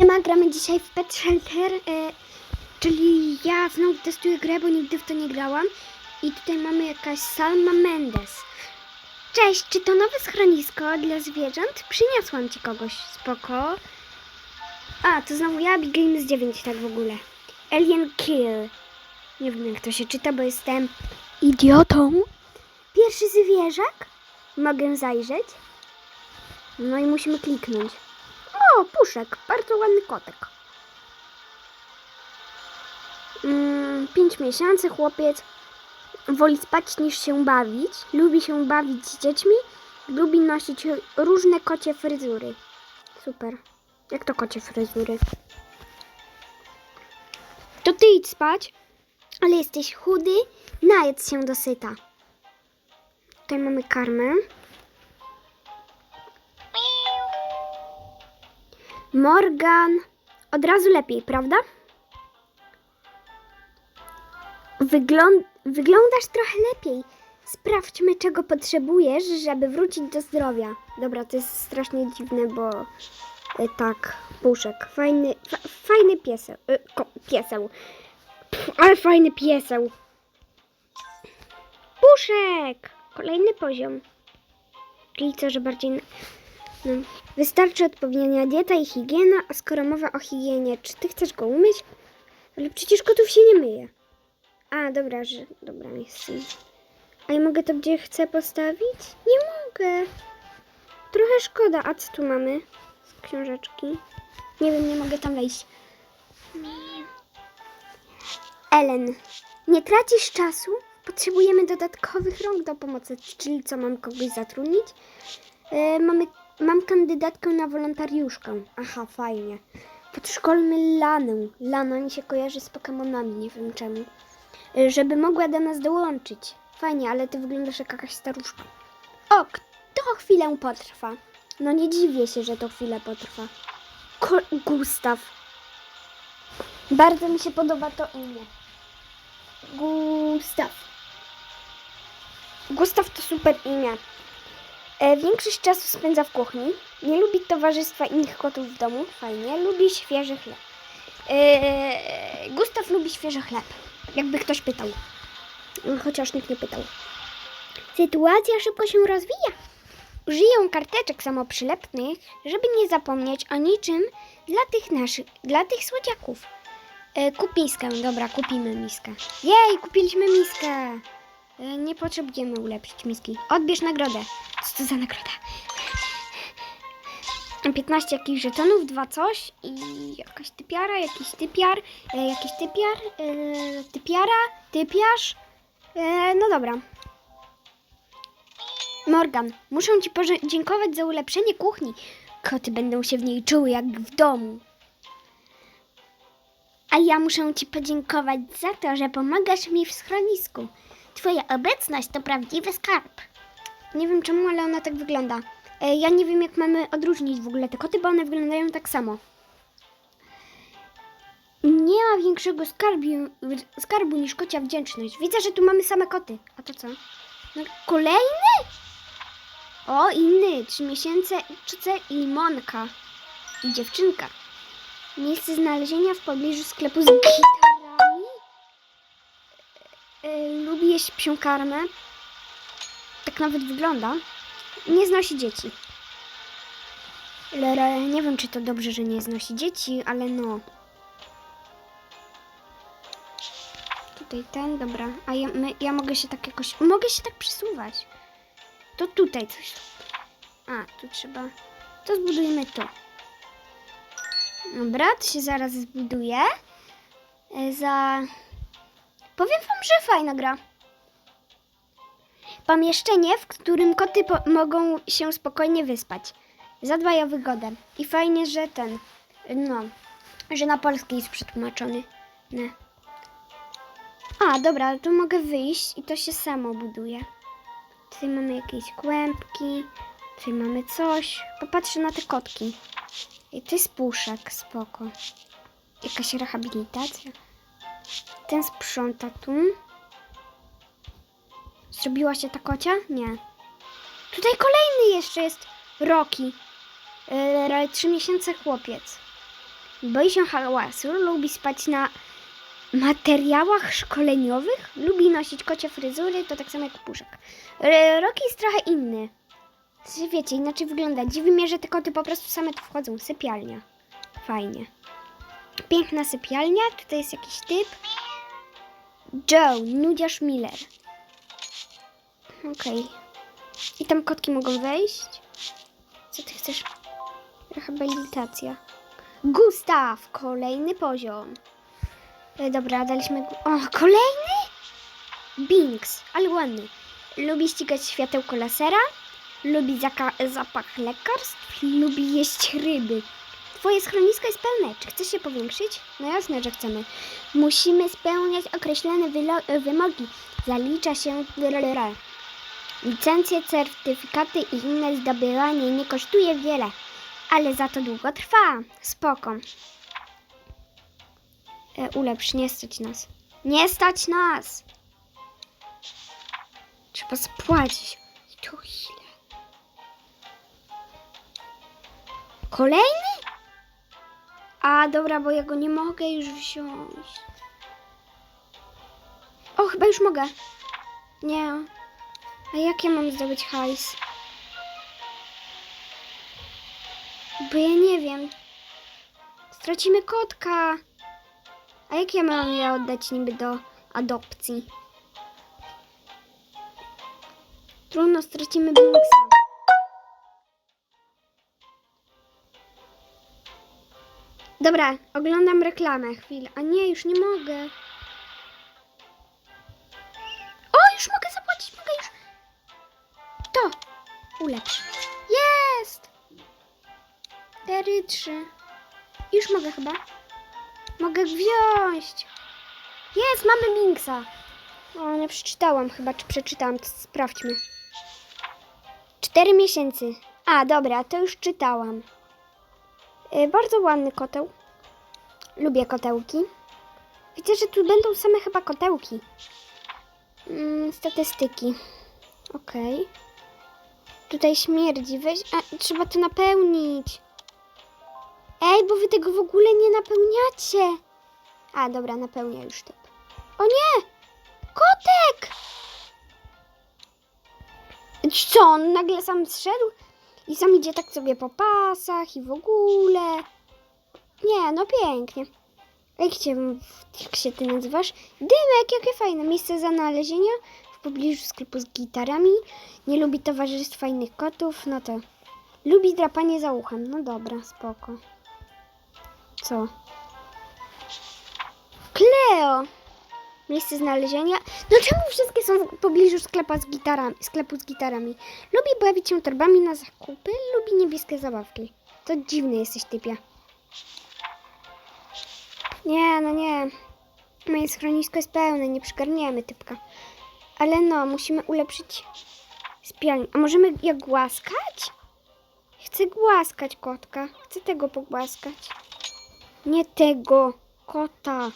Siema, gramy dzisiaj w Pet Shelter, e, czyli ja znowu testuję grę, bo nigdy w to nie grałam. I tutaj mamy jakaś Salma Mendes. Cześć, czy to nowe schronisko dla zwierząt? Przyniosłam ci kogoś, spoko. A, to znowu ja, Big Game z 9, tak w ogóle. Alien Kill. Nie wiem jak to się czyta, bo jestem idiotą. Pierwszy zwierzak? Mogę zajrzeć? No i musimy kliknąć. O, puszek, bardzo ładny kotek. Mm, pięć miesięcy, chłopiec. Woli spać niż się bawić. Lubi się bawić z dziećmi. Lubi nosić różne kocie fryzury. Super. Jak to kocie fryzury? To ty idź spać, ale jesteś chudy. Najedz się dosyta. Tutaj mamy karmę. Morgan. Od razu lepiej, prawda? Wygląd wyglądasz trochę lepiej. Sprawdźmy, czego potrzebujesz, żeby wrócić do zdrowia. Dobra, to jest strasznie dziwne, bo e, tak, puszek. Fajny, fa fajny pieseł. Ko pieseł. Pff, ale fajny pieseł. Puszek! Kolejny poziom. Czyli co, że bardziej... No. Wystarczy odpowiednia dieta i higiena, a skoro mowa o higienie, czy ty chcesz go umyć? Ale przecież kotów się nie myje. A, dobra, że... Dobra, jest. A ja mogę to gdzie chcę postawić? Nie mogę. Trochę szkoda. A co tu mamy? Z książeczki. Nie wiem, nie mogę tam wejść. Ellen, nie tracisz czasu? Potrzebujemy dodatkowych rąk do pomocy. Czyli co, mam kogoś zatrudnić? E, mamy, mam kandydatkę na wolontariuszkę. Aha, fajnie. Podszkolmy Lanę. Lana mi się kojarzy z Pokemonami, nie wiem czemu. E, żeby mogła do nas dołączyć. Fajnie, ale ty wyglądasz jak jakaś staruszka. O, to chwilę potrwa. No nie dziwię się, że to chwilę potrwa. Ko Gustaw. Bardzo mi się podoba to imię. Gustaw. Gustaw to super imię. E, większość czasu spędza w kuchni. Nie lubi towarzystwa innych kotów w domu. Fajnie. Lubi świeży chleb. E, Gustaw lubi świeży chleb. Jakby ktoś pytał. Chociaż nikt nie pytał. Sytuacja szybko się rozwija. Użyję karteczek samoprzylepnych, żeby nie zapomnieć o niczym dla tych naszych, dla tych słodziaków. E, kup miskę. Dobra, kupimy miskę. Jej, kupiliśmy miskę. E, nie potrzebujemy ulepszyć miski. Odbierz nagrodę. Co to za nagroda? 15 jakichś żetonów, dwa coś i jakaś typiara, jakiś typiar, e, jakiś typiar, e, typiara, typiarz. No dobra. Morgan, muszę Ci podziękować za ulepszenie kuchni. Koty będą się w niej czuły jak w domu. A ja muszę Ci podziękować za to, że pomagasz mi w schronisku. Twoja obecność to prawdziwy skarb. Nie wiem czemu, ale ona tak wygląda. E, ja nie wiem, jak mamy odróżnić w ogóle te koty, bo one wyglądają tak samo. Nie ma większego skarbu, niż kocia wdzięczność. Widzę, że tu mamy same koty. A to co? No, kolejny? O, inny. Trzy miesiące i limonka. I dziewczynka. Miejsce znalezienia w pobliżu sklepu z gitarami. E, lubi jeść psią karmę. Tak nawet wygląda. Nie znosi dzieci. Lere, nie wiem, czy to dobrze, że nie znosi dzieci, ale no. Tutaj ten, dobra. A ja, my, ja mogę się tak jakoś... Mogę się tak przesuwać. To tutaj coś. A, tu trzeba... To zbudujemy to. Dobra, to się zaraz zbuduje. E, Za... Powiem wam, że fajna gra. Pomieszczenie, w którym koty mogą się spokojnie wyspać. Zadbaj o wygodę. I fajnie, że ten, no, że na polski jest przetłumaczony. Nie. A, dobra, tu mogę wyjść i to się samo buduje. Tutaj mamy jakieś kłębki, tutaj mamy coś. Popatrzę na te kotki. I to jest puszek, spoko. Jakaś rehabilitacja. Ten sprząta tu. Zrobiła się ta kocia? Nie. Tutaj kolejny jeszcze jest Roki. Yy, trzy miesiące chłopiec. Boi się hałasu, lubi spać na materiałach szkoleniowych, lubi nosić kocie fryzury, to tak samo jak puszek. R- Rocky jest trochę inny. Wiecie, inaczej wygląda. Dziwi mnie, że te koty po prostu same tu wchodzą. Sypialnia. Fajnie. Piękna sypialnia. Tutaj jest jakiś typ. Joe, nudziarz Miller. Okej. I tam kotki mogą wejść. Co ty chcesz? Rehabilitacja. Gustaw! Kolejny poziom. E, dobra, daliśmy... O, kolejny? Binks, ale ładny. Lubi ścigać światełko lasera. Lubi zapach lekarstw. Lubi jeść ryby. Twoje schronisko jest pełne. Czy chcesz się powiększyć? No jasne, że chcemy. Musimy spełniać określone wymogi. Zalicza się... Licencje, certyfikaty i inne zdobywanie nie kosztuje wiele, ale za to długo trwa. Spoko. E, ulepsz, nie stać nas. Nie stać nas! Trzeba spłacić. I to ile? Kolejny? A, dobra, bo ja go nie mogę już wziąć. O, chyba już mogę. Nie. A jak ja mam zdobyć hajs? Bo ja nie wiem. Stracimy kotka. A jak ja mam je oddać niby do adopcji? Trudno, stracimy Binksa. Dobra, oglądam reklamę. Chwilę. A nie, już nie mogę. O, już mogę zapłacić, mogę już. To. Ulepsz. Jest! 4, 3. Już mogę chyba. Mogę wziąć. Jest, mamy Binksa. O, nie przeczytałam chyba, czy przeczytałam, sprawdźmy. 4 miesięcy. A, dobra, to już czytałam. Y, bardzo ładny koteł. Lubię kotełki. Widzę, że tu będą same chyba kotełki. Mm, statystyki. Okej. Tutaj śmierdzi. Weź, a, trzeba to napełnić. Ej, bo wy tego w ogóle nie napełniacie. A, dobra, napełnia już typ. O nie! Kotek! Co, on nagle sam zszedł? I sam idzie tak sobie po pasach i w ogóle. Nie, no pięknie. Jak się, jak się ty nazywasz? Dymek, jakie fajne miejsce znalezienia w pobliżu sklepu z gitarami. Nie lubi towarzystwa innych kotów, no to lubi drapanie za uchem. No dobra, spoko. Co? Kleo! Miejsce znalezienia. No czemu wszystkie są w pobliżu sklepa z gitarami, sklepu z gitarami? Lubi bawić się torbami na zakupy, lubi niebieskie zabawki. To dziwny jesteś typie. Nie, no nie. Moje schronisko jest pełne, nie przygarniemy typka. Ale no, musimy ulepszyć spialnię. A możemy je głaskać? Chcę głaskać kotka. Chcę tego pogłaskać. Nie tego, kota.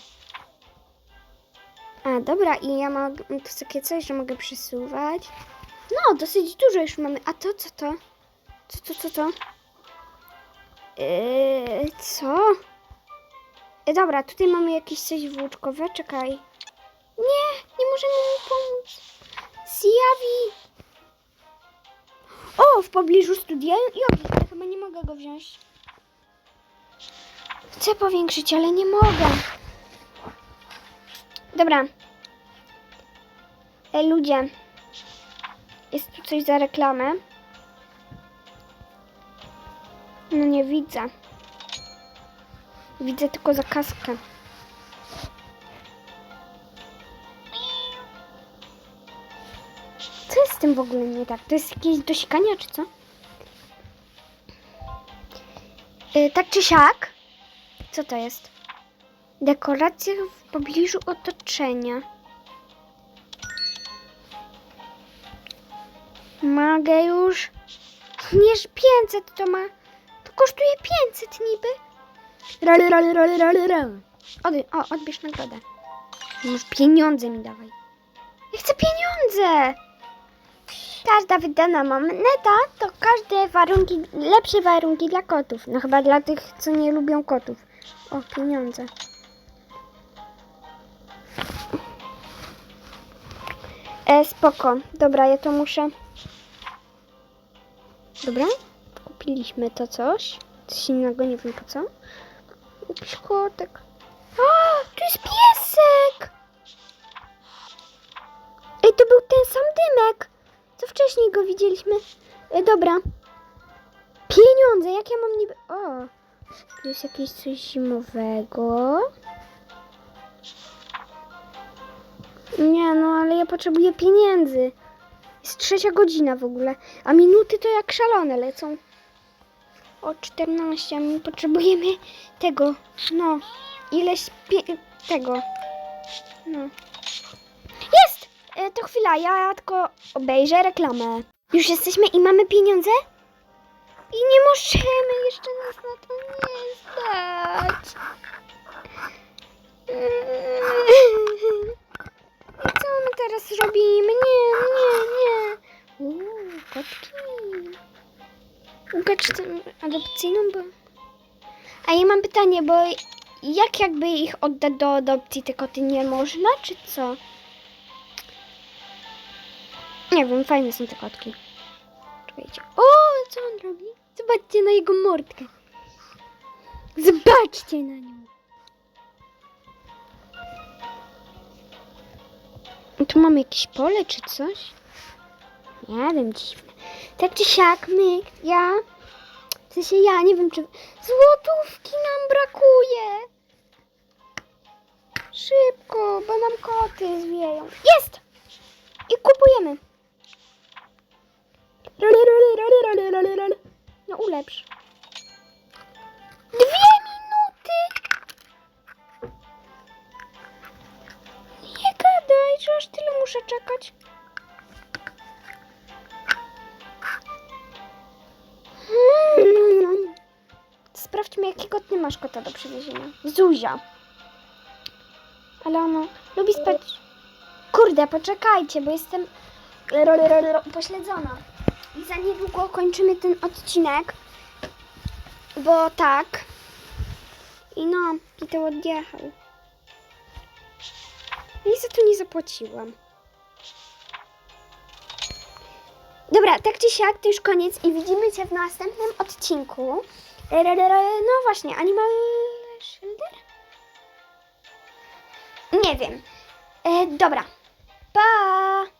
A, dobra, i ja mogę, to jest takie coś, że mogę przesuwać. No, dosyć dużo już mamy. A to, co to? Co to, co to? Yy, co? E, dobra, tutaj mamy jakieś coś włóczkowe, czekaj. Nie, nie możemy mu pomóc. Zjawi. O, w pobliżu studia jogi, ale chyba nie mogę go wziąć. Chcę powiększyć, ale nie mogę. Dobra. Ej, ludzie. Jest tu coś za reklamę. No nie widzę. Widzę tylko zakazkę. Co jest z tym w ogóle nie tak? To jest jakieś dosikanie, czy co? Yy, tak czy siak? Co to jest? Dekoracje w pobliżu otoczenia. Mogę już. Niż 500 to ma. To kosztuje 500 niby. Rally, rally, rally, rally, rally. Od, o, odbierz nagrodę. Już pieniądze mi dawaj. Ja chcę pieniądze! Każda wydana moneta to każde warunki, lepsze warunki dla kotów. No chyba dla tych, co nie lubią kotów. O, pieniądze. E, spoko. Dobra, ja to muszę... Dobra. Kupiliśmy to coś. Coś innego, nie wiem po co. Jakiś kotek. O, tu jest piesek! Ej, to był ten sam dymek, co wcześniej go widzieliśmy. E, dobra. Pieniądze, jak ja mam niby... O, tu jest jakieś coś zimowego. Nie, no ale ja potrzebuję pieniędzy. Jest trzecia godzina w ogóle, a minuty to jak szalone lecą. O 14, a my potrzebujemy tego, no, ileś tego, no. Jest! E, to chwila, ja tylko obejrzę reklamę. Już jesteśmy i mamy pieniądze? I nie możemy jeszcze nas na to nie stać. I co my teraz robimy? Nie, nie, nie. Uuu, kotki. Ugacz tę adopcyjną, bo... A ja mam pytanie, bo jak jakby ich oddać do adopcji te koty nie można, czy co? Nie wiem, fajne są te kotki. Czekajcie. O, co on robi? Zobaczcie na jego mordkę. Zobaczcie na nią. Tu mamy jakieś pole czy coś? Nie wiem, dziwne. Tak czy siak, my, ja, w sensie ja, nie wiem czy... Złotówki nam brakuje! Szybko, bo nam koty zwieją. Jest! I kupujemy. No ulepsz. Dwie minuty! Że aż tyle muszę czekać. Hmm. Sprawdźmy, jakiego ty masz kota do przywiezienia. Zuzia. Ale ona lubi spać. Kurde, poczekajcie, bo jestem pośledzona. I za niedługo kończymy ten odcinek. Bo tak. I no, Peter odjechał. I za to nie zapłaciłam. Dobra, tak czy siak, to już koniec i widzimy się w następnym odcinku. No właśnie, Animal Shelter? Nie wiem. E, dobra. Pa!